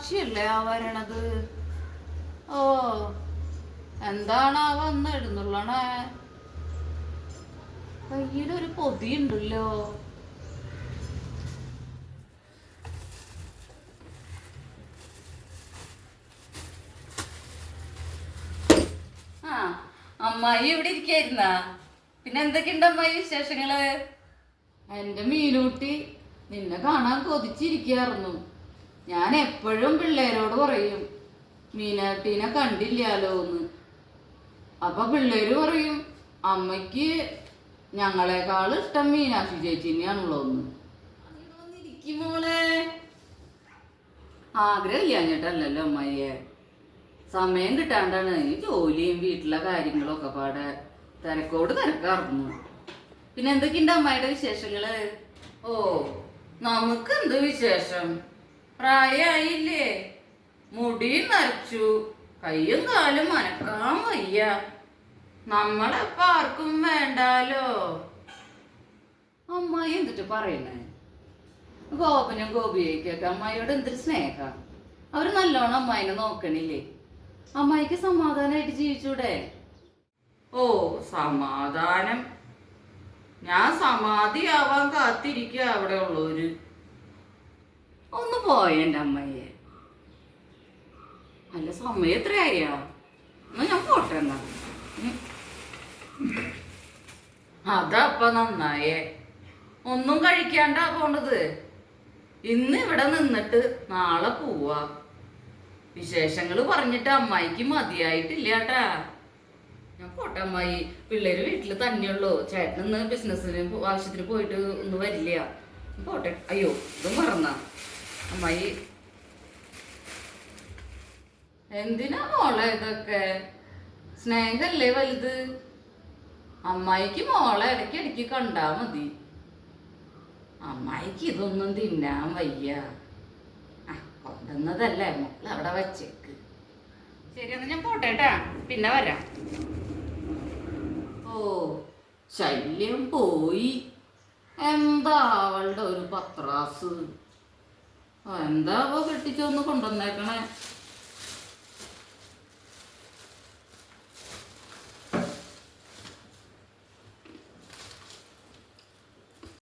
സാക്ഷിയല്ലേ ആ വരണത്? ഓ എന്താണ് ആ വന്ന് എഴുന്നള്ളണേ? കയ്യിലൊരു പൊതിയുണ്ടല്ലോ. ആ അമ്മായി ഇവിടെ ഇരിക്കായിരുന്ന? പിന്നെ എന്തൊക്കെയുണ്ട് അമ്മായി വിശേഷങ്ങൾ? എന്റെ മീനൂട്ടി നിന്നെ കാണാൻ കൊതിച്ചിരിക്കായിരുന്നു ഞാൻ എപ്പോഴും പിള്ളേരോട് പറയും മീനാട്ടീനെ കണ്ടില്ലാലോ എന്ന്. അപ്പൊ പിള്ളേര് പറയും അമ്മയ്ക്ക് ഞങ്ങളെക്കാൾ ഇഷ്ടം മീനാക്ഷി ചേച്ചിനെയാണല്ലോ എന്ന്. മോളെ. ആഗ്രഹമില്ലാഞ്ഞിട്ടല്ലല്ലോ അമ്മയെ സമയം കിട്ടാണ്ടാണ് ഈ ജോലിയും വീട്ടിലെ കാര്യങ്ങളും ഒക്കെ പാടെ തിരക്കോട് തിരക്കാറുന്നു പിന്നെ എന്തൊക്കെയുണ്ട് അമ്മയുടെ വിശേഷങ്ങൾ? ഓ നമുക്ക് എന്ത് വിശേഷം? പ്രായമായില്ലേ മുടിയും നരച്ചു. കയ്യും കാലും അനക്കാൻ വയ്യ. നമ്മളെപ്പ ആർക്കും വേണ്ടാലോ? അമ്മായി എന്നിട്ട് പറയണേ ഗോപനും ഗോപിയേക്കൊക്കെ അമ്മായിയോട് എന്തൊരു സ്നേഹ. അവർ നല്ലോണം അമ്മായിനെ നോക്കണില്ലേ? അമ്മായിക്ക് സമാധാനമായിട്ട് ജീവിച്ചൂടെ? ഓ സമാധാനം. ഞാൻ സമാധിയാവാൻ കാത്തിരിക്കുക അവിടെ ഉള്ളവര്. ഒന്ന് പോയേണ്ട അമ്മയെ. അല്ല സമയം എത്രയായാ എന്നാ ഞാൻ പോട്ടെ എന്നാ. അതപ്പ നന്നായേ. ഒന്നും കഴിക്കാണ്ടാ പോണത്. ഇന്ന് ഇവിടെ നിന്നിട്ട് നാളെ പോവാ. വിശേഷങ്ങൾ പറഞ്ഞിട്ട് അമ്മായിക്ക് മതിയായിട്ടില്ല കേട്ടാ ഞാൻ പോട്ടെ അമ്മായി. പിള്ളേര് വീട്ടിൽ തന്നെയുള്ളൂ. ചേട്ടൻ ഇന്ന് ബിസിനസ്സിന് ആവശ്യത്തിന് പോയിട്ട് ഒന്ന് വരില്ല. പോട്ടെ. അയ്യോ ഇത് മറന്ന. അമ്മായി. എന്തിനാ മോളെ ഇതൊക്കെ? സ്നേഹല്ലേ വലുത്? അമ്മായിക്ക് മോളെ ഇടയ്ക്ക് ഇടയ്ക്ക് കണ്ടാ മതി. അമ്മായിക്ക് ഇതൊന്നും തിന്നാൻ വയ്യ. കൊണ്ടുവന്നതല്ലേ. മോളെ അവിടെ വച്ചേക്ക്. ശരി ഞാൻ പോട്ടെ ട്ടാ. പിന്നെ വരാം. ശല്യം പോയി. എന്താ അവളുടെ ഒരു പത്രാസ്? എന്താ അവ കെട്ടിച്ചൊന്ന് കൊണ്ടുവന്നേക്കണേ?